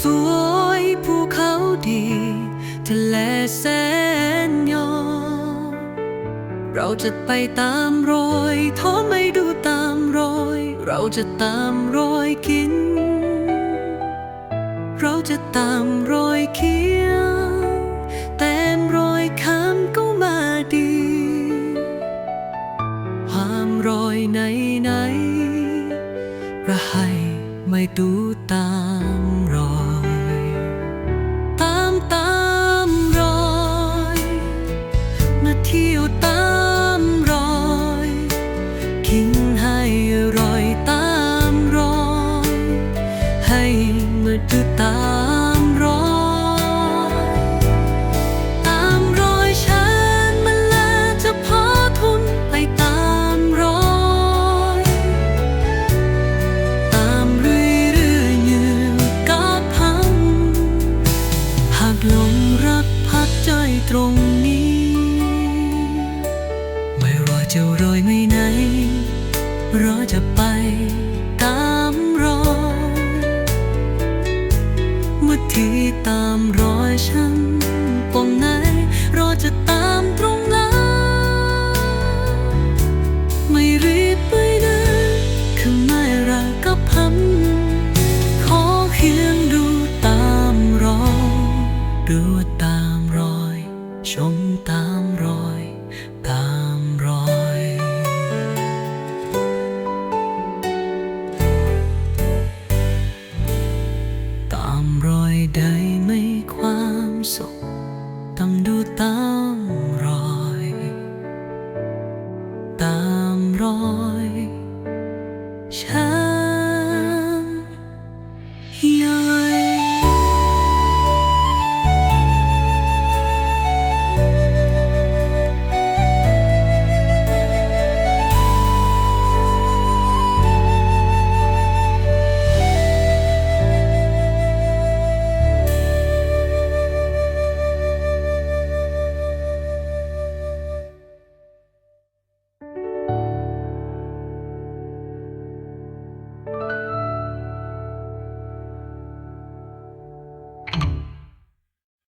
สวยภูเขาดีทะเลแสนยอเราจะไปตามรอยท้อไม่ดูตามรอย เราจะตามรอยกิน เราจะตามรอยเคียงแต้มรอยคำก็มาดี ความรอยไหนไหนระหายไม่ดูตามรอย รงนี้ ไม่รอจะโรยไม่ไหน รอจะไปตามรอยเมื่อที่ตามรอยฉันปมไหน รอจะตามตรงนั้น ไม่รีบไปไหนคือไม่รักก็พัน ตามรอย ตามรอย ตามรอยได้ไม่ความสุขต้องดูตามรอย ตามรอยฉัน